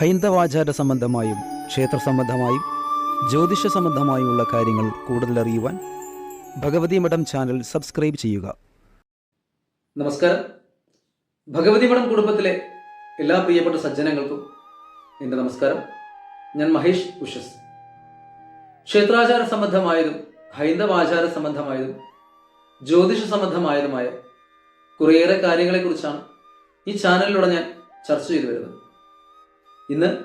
ഹൈന്ദവാചാര സംബന്ധമായും ക്ഷേത്ര സംബന്ധമായും ജ്യോതിഷ സംബന്ധമായുമുള്ള കാര്യങ്ങൾ കൂടുതൽ അറിയുവാൻ ഭഗവതി മഠം ചാനൽ സബ്സ്ക്രൈബ് ചെയ്യുക. നമസ്കാരം. ഭഗവതി മഠം കുടുംബത്തിലെ എല്ലാ പ്രിയപ്പെട്ട സജ്ജനങ്ങൾക്കും എന്റെ നമസ്കാരം. ഞാൻ മഹേഷ് ഉഷസ്. ക്ഷേത്രാചാര സംബന്ധമായതും ഹൈന്ദവാചാര സംബന്ധമായതും ജ്യോതിഷ സംബന്ധമായതുമായ കുറേയേറെ കാര്യങ്ങളെക്കുറിച്ചാണ് ഈ ചാനലിലൂടെ ഞാൻ ചർച്ച ചെയ്തു വരുന്നത്. ഇന്ന്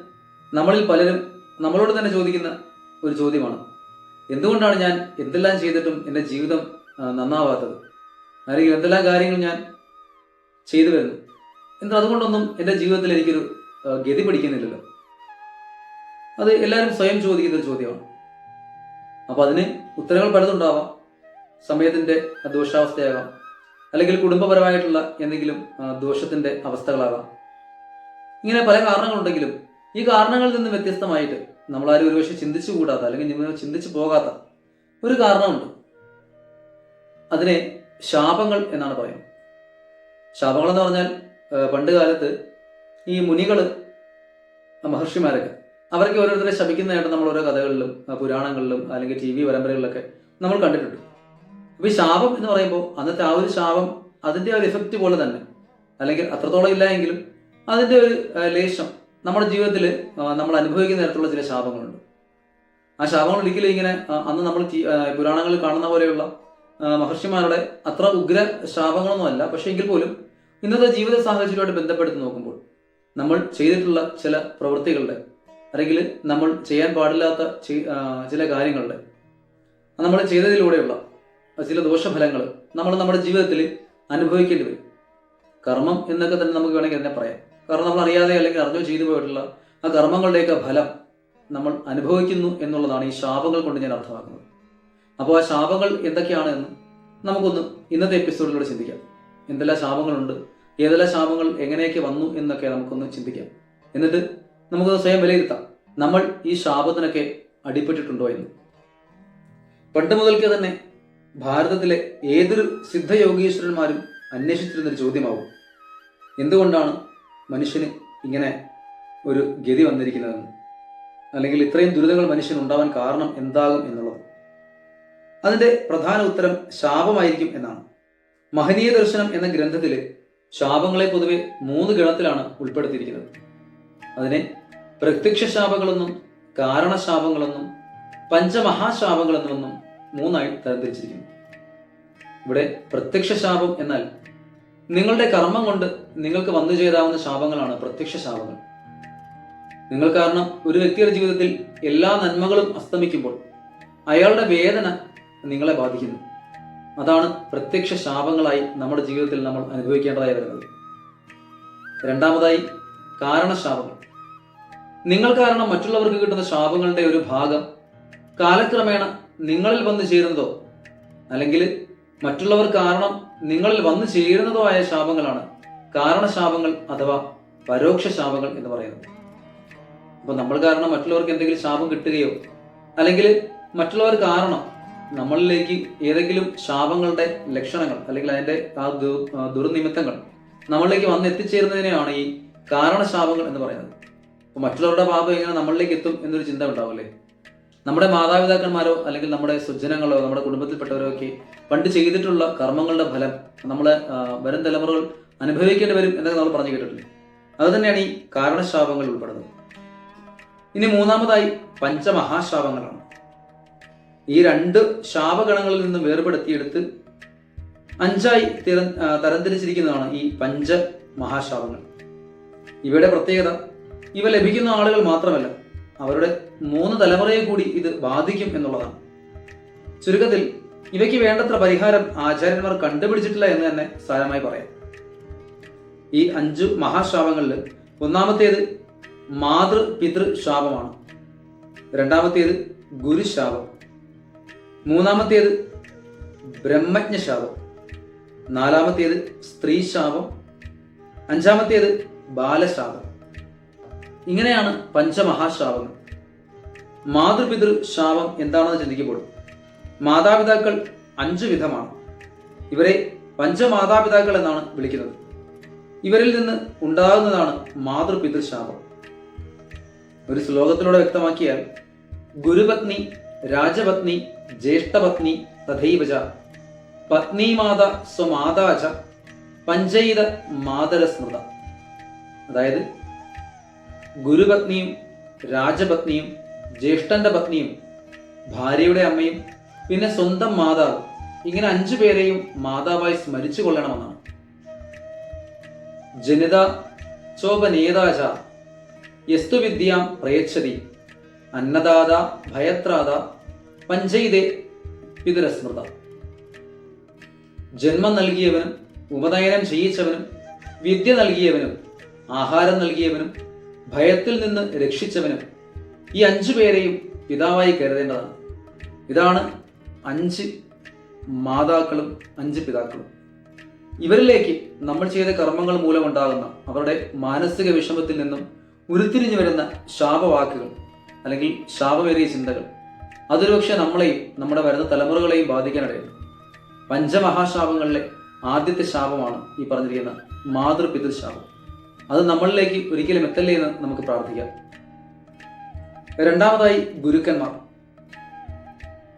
നമ്മളിൽ പലരും നമ്മളോട് തന്നെ ചോദിക്കുന്ന ഒരു ചോദ്യമാണ്. എന്തുകൊണ്ടാണ് ഞാൻ എന്തെല്ലാം ചെയ്തിട്ടും എന്റെ ജീവിതം നന്നാവാത്തത്? അല്ലെങ്കിൽ എന്തെല്ലാം കാര്യങ്ങൾ ഞാൻ ചെയ്തു വരുന്നു? എന്നാൽ അതുകൊണ്ടൊന്നും എന്റെ ജീവിതത്തിൽ എനിക്കൊരു ഗതി പിടിക്കുന്നില്ലല്ലോ. അത് എല്ലാവരും സ്വയം ചോദിക്കുന്ന ഒരു ചോദ്യമാണ്. അപ്പോൾ അതിന് ഉത്തരങ്ങൾ പലതുണ്ടാവാം. സമയത്തിന്റെ ദോഷാവസ്ഥയാകാം. അല്ലെങ്കിൽ കുടുംബപരമായിട്ടുള്ള എന്തെങ്കിലും ദോഷത്തിന്റെ അവസ്ഥകളാകാം. ഇങ്ങനെ പല കാരണങ്ങളുണ്ടെങ്കിലും ഈ കാരണങ്ങളിൽ നിന്ന് വ്യത്യസ്തമായിട്ട് നമ്മളാരും ഒരുപക്ഷെ ചിന്തിച്ചു കൂടാത്ത അല്ലെങ്കിൽ ചിന്തിച്ചു പോകാത്ത ഒരു കാരണമുണ്ട്. അതിനെ ശാപങ്ങൾ എന്നാണ് പറയുന്നത്. ശാപങ്ങൾ എന്ന് പറഞ്ഞാൽ പണ്ട് കാലത്ത് ഈ മുനികൾ മഹർഷിമാരൊക്കെ അവരൊക്കെ ഓരോരുത്തരെ ശപിക്കുന്നതായിട്ട് നമ്മൾ ഓരോ കഥകളിലും പുരാണങ്ങളിലും അല്ലെങ്കിൽ ടി വി പരമ്പരകളിലൊക്കെ നമ്മൾ കണ്ടിട്ടുണ്ട്. അപ്പോൾ ഈ ശാപം എന്ന് പറയുമ്പോൾ അന്നത്തെ ആ ഒരു ശാപം അതിന്റെ ഒരു എഫക്റ്റ് പോലെ തന്നെ അല്ലെങ്കിൽ അത്രത്തോളം ഇല്ല എങ്കിലും അതിന്റെ ഒരു ലേശം നമ്മുടെ ജീവിതത്തിൽ നമ്മൾ അനുഭവിക്കുന്ന തരത്തിലുള്ള ചില ശാപങ്ങളുണ്ട്. ആ ശാപങ്ങൾ ഒരിക്കലും ഇങ്ങനെ അന്ന് നമ്മൾ പുരാണങ്ങളിൽ കാണുന്ന പോലെയുള്ള മഹർഷിമാരുടെ അത്ര ഉഗ്ര ശാപങ്ങളൊന്നും അല്ല. പക്ഷേ എങ്കിൽ പോലും ഇന്നത്തെ ജീവിത സാഹചര്യമായിട്ട് ബന്ധപ്പെടുത്തി നോക്കുമ്പോൾ നമ്മൾ ചെയ്തിട്ടുള്ള ചില പ്രവൃത്തികളുടെ അല്ലെങ്കിൽ നമ്മൾ ചെയ്യാൻ പാടില്ലാത്ത ചില കാര്യങ്ങളുടെ നമ്മൾ ചെയ്തതിലൂടെയുള്ള ചില ദോഷഫലങ്ങൾ നമ്മൾ നമ്മുടെ ജീവിതത്തിൽ അനുഭവിക്കേണ്ടി വരും. കർമ്മം എന്നൊക്കെ തന്നെ നമുക്ക് വേണമെങ്കിൽ തന്നെ പറയാം. കാരണം നമ്മൾ അറിയാതെ അല്ലെങ്കിൽ അറിഞ്ഞോ ചെയ്തു പോയിട്ടുള്ള ആ കർമ്മങ്ങളുടെയൊക്കെ ഫലം നമ്മൾ അനുഭവിക്കുന്നു എന്നുള്ളതാണ് ഈ ശാപങ്ങൾ കൊണ്ട് ഞാൻ അർത്ഥമാക്കുന്നത്. അപ്പോൾ ആ ശാപങ്ങൾ എന്തൊക്കെയാണ് എന്ന് നമുക്കൊന്ന് ഇന്നത്തെ എപ്പിസോഡിലൂടെ ചിന്തിക്കാം. എന്തെല്ലാം ശാപങ്ങളുണ്ട് ഏതെല്ലാം ശാപങ്ങൾ എങ്ങനെയൊക്കെ വന്നു എന്നൊക്കെ നമുക്കൊന്ന് ചിന്തിക്കാം. എന്നിട്ട് നമുക്കൊന്ന് സ്വയം വിലയിരുത്താം. നമ്മൾ ഈ ശാപത്തിനൊക്കെ അടിപ്പെട്ടിട്ടുണ്ടോ എന്ന്. പണ്ട് മുതൽക്ക് തന്നെ ഭാരതത്തിലെ ഏതൊരു സിദ്ധയോഗീശ്വരന്മാരും അന്വേഷിച്ചിരുന്നൊരു ചോദ്യമാവും. എന്തുകൊണ്ടാണ് മനുഷ്യന് ഇങ്ങനെ ഒരു ഗതി വന്നിരിക്കുന്നതെന്ന് അല്ലെങ്കിൽ ഇത്രയും ദുരിതങ്ങൾ മനുഷ്യന് ഉണ്ടാവാൻ കാരണം എന്താകും എന്നുള്ളത്? അതിന്റെ പ്രധാന ഉത്തരം ശാപമായിരിക്കും എന്നാണ്. മഹനീയ ദർശനം എന്ന ഗ്രന്ഥത്തിൽ ശാപങ്ങളെ പൊതുവെ മൂന്ന് ഗണത്തിലാണ് ഉൾപ്പെടുത്തിയിരിക്കുന്നത്. അതിനെ പ്രത്യക്ഷ ശാപങ്ങളെന്നും കാരണശാപങ്ങളെന്നും പഞ്ചമഹാശാപങ്ങളെന്നും മൂന്നായി തരംതിരിച്ചിരിക്കുന്നു. ഇവിടെ പ്രത്യക്ഷ ശാപം എന്നാൽ നിങ്ങളുടെ കർമ്മം കൊണ്ട് നിങ്ങൾക്ക് വന്നു ചേരാവുന്ന ശാപങ്ങളാണ് പ്രത്യക്ഷ ശാപങ്ങൾ. നിങ്ങൾ കാരണം ഒരു വ്യക്തിയുടെ ജീവിതത്തിൽ എല്ലാ നന്മകളും അസ്തമിക്കുമ്പോൾ അയാളുടെ വേദന നിങ്ങളെ ബാധിക്കുന്നു. അതാണ് പ്രത്യക്ഷ ശാപങ്ങളായി നമ്മുടെ ജീവിതത്തിൽ നമ്മൾ അനുഭവിക്കേണ്ടതായി വരുന്നത്. രണ്ടാമതായി കാരണശാപങ്ങൾ. നിങ്ങൾ കാരണം മറ്റുള്ളവർക്ക് കിട്ടുന്ന ശാപങ്ങളുടെ ഒരു ഭാഗം കാലക്രമേണ നിങ്ങളിൽ വന്നു ചേരുന്നതോ അല്ലെങ്കിൽ മറ്റുള്ളവർ കാരണം നിങ്ങളിൽ വന്നു ചേരുന്നതോ ആയ ശാപങ്ങളാണ് കാരണശാപങ്ങൾ അഥവാ പരോക്ഷ ശാപങ്ങൾ എന്ന് പറയുന്നത്. അപ്പോൾ നമ്മൾ കാരണം മറ്റുള്ളവർക്ക് എന്തെങ്കിലും ശാപം കിട്ടുകയോ അല്ലെങ്കിൽ മറ്റുള്ളവർ കാരണം നമ്മളിലേക്ക് ഏതെങ്കിലും ശാപങ്ങളുടെ ലക്ഷണങ്ങൾ അല്ലെങ്കിൽ അതിന്റെ ആ ദുർനിമിത്തങ്ങൾ നമ്മളിലേക്ക് വന്ന് എത്തിച്ചേരുന്നതിനെയാണ് ഈ കാരണശാപങ്ങൾ എന്ന് പറയുന്നത്. അപ്പോൾ മറ്റുള്ളവരുടെ പാപം എങ്ങനെ നമ്മളിലേക്ക് എത്തും എന്നൊരു ചിന്ത ഉണ്ടാവില്ലേ നമ്മുടെ മാതാപിതാക്കന്മാരോ അല്ലെങ്കിൽ നമ്മുടെ സ്വജനങ്ങളോ നമ്മുടെ കുടുംബത്തിൽപ്പെട്ടവരോ ഒക്കെ പണ്ട് ചെയ്തിട്ടുള്ള കർമ്മങ്ങളുടെ ഫലം നമ്മളെ വരും തലമുറകൾ അനുഭവിക്കേണ്ടി വരും എന്നൊക്കെ നമ്മൾ പറഞ്ഞു കേട്ടിട്ടുണ്ട്. അത് തന്നെയാണ് ഈ കാരണശാപങ്ങൾ ഉൾപ്പെടുന്നത്. ഇനി മൂന്നാമതായി പഞ്ചമഹാശാപങ്ങളാണ്. ഈ രണ്ട് ശാപഗണങ്ങളിൽ നിന്ന് വേർപെടുത്തിയെടുത്ത് അഞ്ചായി തിര തരംതിരിച്ചിരിക്കുന്നതാണ് ഈ പഞ്ച മഹാശാപങ്ങൾ ഇവയുടെ പ്രത്യേകത ഇവ ലഭിക്കുന്ന ആളുകൾ മാത്രമല്ല അവരുടെ മൂന്ന് തലമുറയെ കൂടി ഇത് ബാധിക്കും എന്നുള്ളതാണ്. ചുരുക്കത്തിൽ ഇവയ്ക്ക് വേണ്ടത്ര പരിഹാരം ആചാര്യന്മാർ കണ്ടുപിടിച്ചിട്ടില്ല എന്ന് തന്നെ സാരമായി പറയാം. ഈ അഞ്ചു മഹാശാപങ്ങളിൽ ഒന്നാമത്തേത് മാതൃ പിതൃ ശാപമാണ് രണ്ടാമത്തേത് ഗുരുശാപം മൂന്നാമത്തേത് ബ്രഹ്മജ്ഞശാപം നാലാമത്തേത് സ്ത്രീശാപം അഞ്ചാമത്തേത് ബാലശാപം ഇങ്ങനെയാണ് പഞ്ചമഹാശാപങ്ങൾ മാതൃപിതൃ ശാപം എന്താണെന്ന് ചിന്തിക്കുമ്പോൾ മാതാപിതാക്കൾ അഞ്ച് വിധമാണ്. ഇവരെ പഞ്ചമാതാപിതാക്കൾ എന്നാണ് വിളിക്കുന്നത്. ഇവരിൽ നിന്ന് ഉണ്ടാകുന്നതാണ് മാതൃപിതൃ ശാപം ഒരു ശ്ലോകത്തിലൂടെ വ്യക്തമാക്കിയാൽ ഗുരുപത്നി രാജപത്നി ജ്യേഷ്ഠപത്നി തഥൈവച പത്നിമാത സ്വമാതാച പഞ്ചൈത മാതരസ്മൃത. അതായത് ഗുരുപത്നിയും രാജപത്നിയും ജ്യേഷ്ഠന്റെ പത്നിയും ഭാര്യയുടെ അമ്മയും പിന്നെ സ്വന്തം മാതാവ്. ഇങ്ങനെ അഞ്ചു പേരെയും മാതാവായി സ്മരിച്ചു കൊള്ളണമെന്നാണ്. ജനിത ചോപനേതാച യസ്തു വിദ്യാം പ്രയച്ഛതി അന്നദാത ഭയത്രാത പഞ്ചൈതേ പിതരസ്മൃത. ജന്മം നൽകിയവനും ഉപനയനം ചെയ്യിച്ചവനും വിദ്യ നൽകിയവനും ആഹാരം നൽകിയവനും ഭയത്തിൽ നിന്ന് രക്ഷിച്ചവനും ഈ അഞ്ചു പേരെയും പിതാവായി കരുതേണ്ടതാണ്. ഇതാണ് അഞ്ച് മാതാക്കളും അഞ്ച് പിതാക്കളും. ഇവരിലേക്ക് നമ്മൾ ചെയ്ത കർമ്മങ്ങൾ മൂലമുണ്ടാകുന്ന അവരുടെ മാനസിക വിഷമത്തിൽ നിന്നും ഉരുത്തിരിഞ്ഞു വരുന്ന ശാപവാക്കുകൾ അല്ലെങ്കിൽ ശാപമേറിയ ചിന്തകൾ. അതൊരുപക്ഷെ നമ്മളെയും നമ്മുടെ വരുന്ന തലമുറകളെയും ബാധിക്കാനിടയുണ്ട്. പഞ്ചമഹാശാപങ്ങളിലെ ആദ്യത്തെ ശാപമാണ് ഈ പറഞ്ഞിരിക്കുന്ന മാതൃപിതൃ ശാപം അത് നമ്മളിലേക്ക് ഒരിക്കലും എത്തല്ലേ എന്ന് നമുക്ക് പ്രാർത്ഥിക്കാം. രണ്ടാമതായി ഗുരുക്കന്മാർ.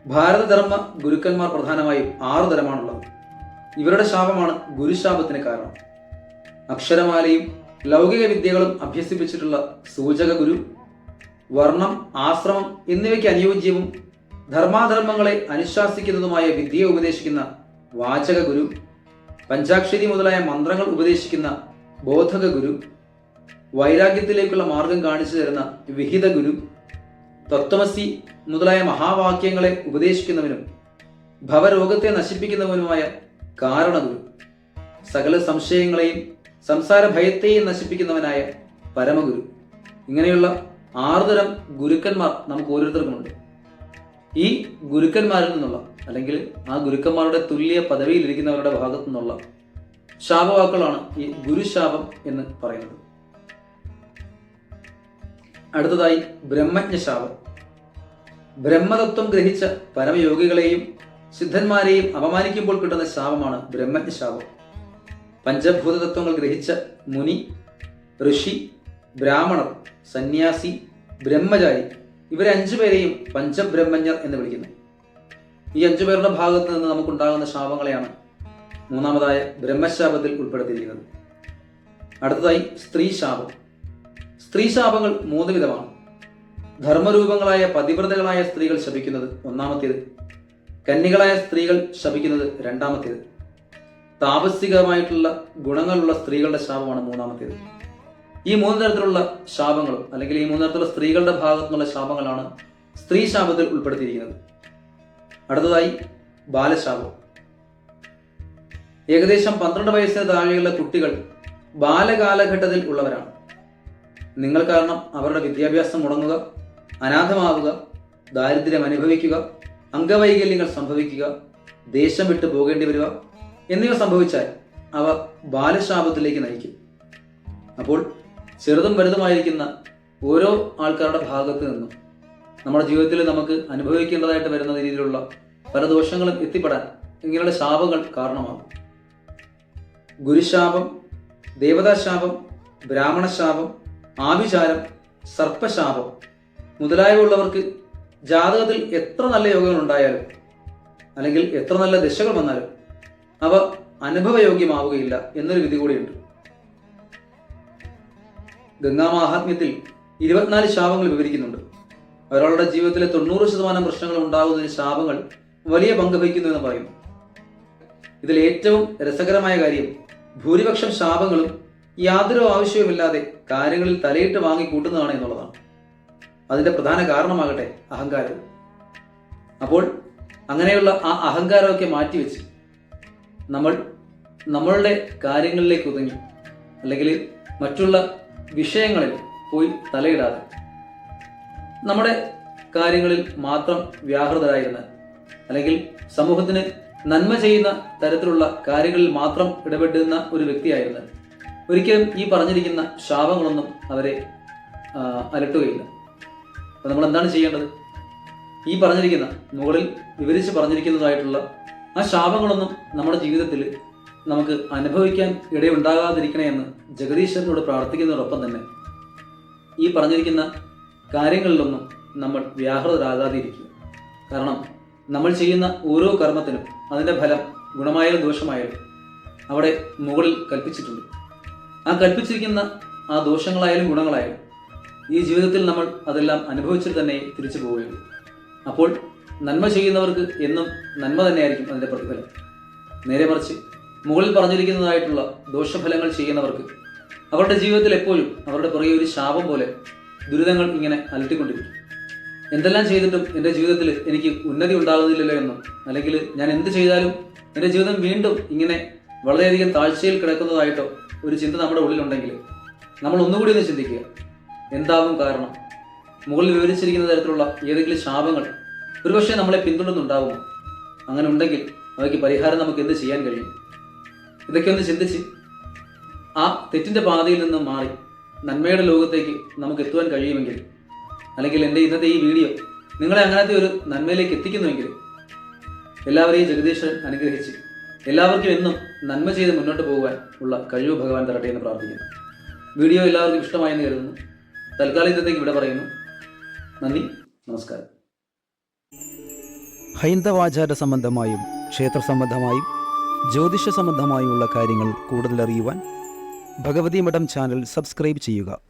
ഭാരതധർമ്മ ഗുരുക്കന്മാർ പ്രധാനമായും ആറു തരമാണുള്ളത്. ഇവരുടെ ശാപമാണ് ഗുരുശാപത്തിന് കാരണം. അക്ഷരമാലയും ലൗകിക വിദ്യകളും അഭ്യസിപ്പിച്ചിട്ടുള്ള സൂചക ഗുരു വർണം ആശ്രമം എന്നിവയ്ക്ക് അനുയോജ്യവും ധർമാധർമ്മങ്ങളെ അനുശാസിക്കുന്നതുമായ വിദ്യയെ ഉപദേശിക്കുന്ന വാചക ഗുരു പഞ്ചാക്ഷരി മുതലായ മന്ത്രങ്ങൾ ഉപദേശിക്കുന്ന ബോധക ഗുരു വൈരാഗ്യത്തിലേക്കുള്ള മാർഗം കാണിച്ചു തരുന്ന വിഹിത ഗുരു തത്വമസി മുതലായ മഹാവാക്യങ്ങളെ ഉപദേശിക്കുന്നവനും ഭവരോഗത്തെ നശിപ്പിക്കുന്നവനുമായ കാരണഗുരു. സകല സംശയങ്ങളെയും സംസാര ഭയത്തെയും നശിപ്പിക്കുന്നവനായ പരമഗുരു. ഇങ്ങനെയുള്ള ആറുതരം ഗുരുക്കന്മാർ നമുക്ക് ഓരോരുത്തർക്കുമുണ്ട് ഈ ഗുരുക്കന്മാരിൽ നിന്നുള്ള അല്ലെങ്കിൽ ആ ഗുരുക്കന്മാരുടെ തുല്യ പദവിയിലിരിക്കുന്നവരുടെ ഭാഗത്തു നിന്നുള്ള ശാപവാക്കുകളാണ് ഈ ഗുരുശാപം എന്ന് പറയുന്നത്. അടുത്തതായി ബ്രഹ്മജ്ഞശാപം. ബ്രഹ്മതത്വം ഗ്രഹിച്ച പരമയോഗികളെയും സിദ്ധന്മാരെയും അപമാനിക്കുമ്പോൾ കിട്ടുന്ന ശാപമാണ് ബ്രഹ്മജ്ഞശാപം. പഞ്ചഭൂതതത്വങ്ങൾ ഗ്രഹിച്ച മുനി ഋഷി ബ്രാഹ്മണർ സന്യാസി ബ്രഹ്മചാരി ഇവരെ അഞ്ചുപേരെയും പഞ്ചബ്രഹ്മജ്ഞർ എന്ന് വിളിക്കുന്നു. ഈ അഞ്ചു പേരുടെ ഭാഗത്ത് നിന്ന് നമുക്കുണ്ടാകുന്ന ശാപങ്ങളെയാണ് മൂന്നാമതായ ബ്രഹ്മശാപത്തിൽ ഉൾപ്പെടുത്തിയിരിക്കുന്നത്. അടുത്തതായി സ്ത്രീ ശാപം സ്ത്രീ ശാപങ്ങൾ മൂന്ന് വിധമാണ് ധർമ്മരൂപങ്ങളായ പതിവ്രതകളായ സ്ത്രീകൾ ശപിക്കുന്നത് ഒന്നാമത്തേത്. കന്യകളായ സ്ത്രീകൾ ശപിക്കുന്നത് രണ്ടാമത്തേത്. താപസികമായിട്ടുള്ള ഗുണങ്ങളുള്ള സ്ത്രീകളുടെ ശാപമാണ് മൂന്നാമത്തേത്. ഈ മൂന്ന് തരത്തിലുള്ള ശാപങ്ങളും അല്ലെങ്കിൽ ഈ മൂന്ന് തരത്തിലുള്ള സ്ത്രീകളുടെ ഭാഗത്തു നിന്നുള്ള ശാപങ്ങളാണ് സ്ത്രീ ശാപത്തിൽ ഉൾപ്പെടുത്തിയിരിക്കുന്നത്. അടുത്തതായി ബാലശാപം. ഏകദേശം പന്ത്രണ്ട് വയസ്സിന് താഴെയുള്ള കുട്ടികൾ ബാലകാലഘട്ടത്തിൽ ഉള്ളവരാണ്. നിങ്ങൾ കാരണം അവരുടെ വിദ്യാഭ്യാസം മുടങ്ങുക അനാഥമാവുക ദാരിദ്ര്യം അനുഭവിക്കുക അംഗവൈകല്യങ്ങൾ സംഭവിക്കുക ദേശം വിട്ടു പോകേണ്ടി വരിക എന്നിവ സംഭവിച്ചാൽ അവ ബാലശാപത്തിലേക്ക് നയിക്കും. അപ്പോൾ ചെറുതും വലുതുമായിരിക്കുന്ന ഓരോ ആൾക്കാരുടെ ഭാഗത്ത് നിന്നും നമ്മുടെ ജീവിതത്തിൽ നമുക്ക് അനുഭവിക്കേണ്ടതായിട്ട് വരുന്ന രീതിയിലുള്ള പല ദോഷങ്ങളും എത്തിപ്പെടാൻ ഇങ്ങനെയുള്ള ശാപങ്ങൾ കാരണമാകും. ഗുരുശാപം ദേവതാശാപം ബ്രാഹ്മണശാപം ആഭിചാരം സർപ്പശാപം മുതലായവ ഉള്ളവർക്ക് ജാതകത്തിൽ എത്ര നല്ല യോഗങ്ങൾ ഉണ്ടായാലും അല്ലെങ്കിൽ എത്ര നല്ല ദശകൾ വന്നാലും അവ അനുഭവയോഗ്യമാവുകയില്ല എന്നൊരു വിധി കൂടിയുണ്ട്. ഗംഗാമാഹാത്മ്യത്തിൽ ഇരുപത്തിനാല് ശാപങ്ങൾ വിവരിക്കുന്നുണ്ട്. ഒരാളുടെ ജീവിതത്തിലെ തൊണ്ണൂറ് ശതമാനം പ്രശ്നങ്ങൾ ഉണ്ടാകുന്നതിന് ശാപങ്ങൾ വലിയ പങ്ക് വഹിക്കുന്നു എന്ന് പറയുന്നു. ഇതിൽ ഏറ്റവും രസകരമായ കാര്യം ഭൂരിപക്ഷം ശാപങ്ങളും യാതൊരു ആവശ്യവുമില്ലാതെ കാര്യങ്ങളിൽ തലയിട്ട് വാങ്ങി കൂട്ടുന്നതാണ് എന്നുള്ളതാണ്. അതിന്റെ പ്രധാന കാരണമാകട്ടെ അഹങ്കാരം. അപ്പോൾ അങ്ങനെയുള്ള ആ അഹങ്കാരമൊക്കെ മാറ്റിവെച്ച് നമ്മൾ നമ്മളുടെ കാര്യങ്ങളിലേക്ക് ഒതുങ്ങി അല്ലെങ്കിൽ മറ്റുള്ള വിഷയങ്ങളിൽ പോയി തലയിടാതെ നമ്മുടെ കാര്യങ്ങളിൽ മാത്രം വ്യാഹൃതരായിരുന്ന അല്ലെങ്കിൽ സമൂഹത്തിന് നന്മ ചെയ്യുന്ന തരത്തിലുള്ള കാര്യങ്ങളിൽ മാത്രം ഇടപെടുന്ന ഒരു വ്യക്തിയായിരുന്നു. ഒരിക്കലും ഈ പറഞ്ഞിരിക്കുന്ന ശാപങ്ങളൊന്നും അവരെ അലട്ടുകയില്ല. അപ്പോൾ നമ്മൾ എന്താണ് ചെയ്യേണ്ടത്? ഈ പറഞ്ഞിരിക്കുന്ന മുകളിൽ വിവരിച്ച് പറഞ്ഞിരിക്കുന്നതായിട്ടുള്ള ആ ശാപങ്ങളൊന്നും നമ്മുടെ ജീവിതത്തിൽ നമുക്ക് അനുഭവിക്കാൻ ഇടയുണ്ടാകാതിരിക്കണേ എന്ന് ജഗദീശ്വരനോട് പ്രാർത്ഥിക്കുന്നതോടൊപ്പം തന്നെ ഈ പറഞ്ഞിരിക്കുന്ന കാര്യങ്ങളിലൊന്നും നമ്മൾ വ്യാഹൃതരാകാതിരിക്കുക. കാരണം നമ്മൾ ചെയ്യുന്ന ഓരോ കർമ്മത്തിനും അതിന്റെ ഫലം ഗുണമായാലും ദോഷമായാലും അവിടെ മുകളിൽ കൽപ്പിച്ചിട്ടുണ്ട്. ആ കൽപ്പിച്ചിരിക്കുന്ന ആ ദോഷങ്ങളായാലും ഗുണങ്ങളായാലും ഈ ജീവിതത്തിൽ നമ്മൾ അതെല്ലാം അനുഭവിച്ചിട്ട് തന്നെ തിരിച്ചു പോവുകയുള്ളൂ അപ്പോൾ നന്മ ചെയ്യുന്നവർക്ക് എന്നും നന്മ തന്നെയായിരിക്കും അതിന്റെ പ്രതിഫലം. നേരെ മറിച്ച് മുകളിൽ പറഞ്ഞിരിക്കുന്നതായിട്ടുള്ള ദോഷഫലങ്ങൾ ചെയ്യുന്നവർക്ക് അവരുടെ ജീവിതത്തിൽ എപ്പോഴും അവരുടെ പുറകെ ഒരു ശാപം പോലെ ദുരിതങ്ങൾ ഇങ്ങനെ അലട്ടിക്കൊണ്ടിരിക്കും. എന്തെല്ലാം ചെയ്തിട്ടും എന്റെ ജീവിതത്തിൽ എനിക്ക് ഉന്നതി ഉണ്ടാകുന്നില്ലല്ലോ എന്നും അല്ലെങ്കിൽ ഞാൻ എന്ത് ചെയ്താലും എന്റെ ജീവിതം വീണ്ടും ഇങ്ങനെ വളരെയധികം താഴ്ചയിൽ കിടക്കുന്നതായിട്ടോ ഒരു ചിന്ത നമ്മുടെ ഉള്ളിലുണ്ടെങ്കിൽ നമ്മൾ ഒന്നുകൂടി ഒന്ന് ചിന്തിക്കുക. എന്താകും കാരണം? മുകളിൽ വിവരിച്ചിരിക്കുന്ന തരത്തിലുള്ള ഏതെങ്കിലും ശാപങ്ങൾ ഒരുപക്ഷെ നമ്മളെ പിന്തുടർന്നുണ്ടാകുമോ? അങ്ങനെ ഉണ്ടെങ്കിൽ അവയ്ക്ക് പരിഹാരം നമുക്ക് എന്ത് ചെയ്യാൻ കഴിയും? ഇതൊക്കെ ഒന്ന് ചിന്തിച്ച് ആ തെറ്റിന്റെ പാതയിൽ നിന്ന് മാറി നന്മയുടെ ലോകത്തേക്ക് നമുക്ക് എത്തുവാൻ കഴിയുമെങ്കിൽ അല്ലെങ്കിൽ എന്റെ ഇന്നത്തെ ഈ വീഡിയോ നിങ്ങളെ അങ്ങനത്തെ ഒരു നന്മയിലേക്ക് എത്തിക്കുന്നുവെങ്കിൽ എല്ലാവരെയും ജഗദീശ്വരൻ അനുഗ്രഹിച്ച് എല്ലാവർക്കും എന്നും നന്മ ചെയ്ത് മുന്നോട്ട് പോകുവാൻ ഉള്ള കഴിവ് ഭഗവാൻ തരട്ടെ എന്ന് പ്രാർത്ഥിക്കുന്നു. വീഡിയോ എല്ലാവർക്കും ഇഷ്ടമായെന്ന് കരുതുന്നു. തൽക്കാലം ഇന്നത്തേക്ക് ഇവിടെ പറയുന്നു. നന്ദി നമസ്കാരം. ഹൈന്ദവാചാര സംബന്ധമായും ക്ഷേത്ര സംബന്ധമായും ജ്യോതിഷ സംബന്ധമായുമുള്ള കാര്യങ്ങൾ കൂടുതൽ അറിയുവാൻ ഭഗവതി മഠം ചാനൽ സബ്സ്ക്രൈബ് ചെയ്യുക.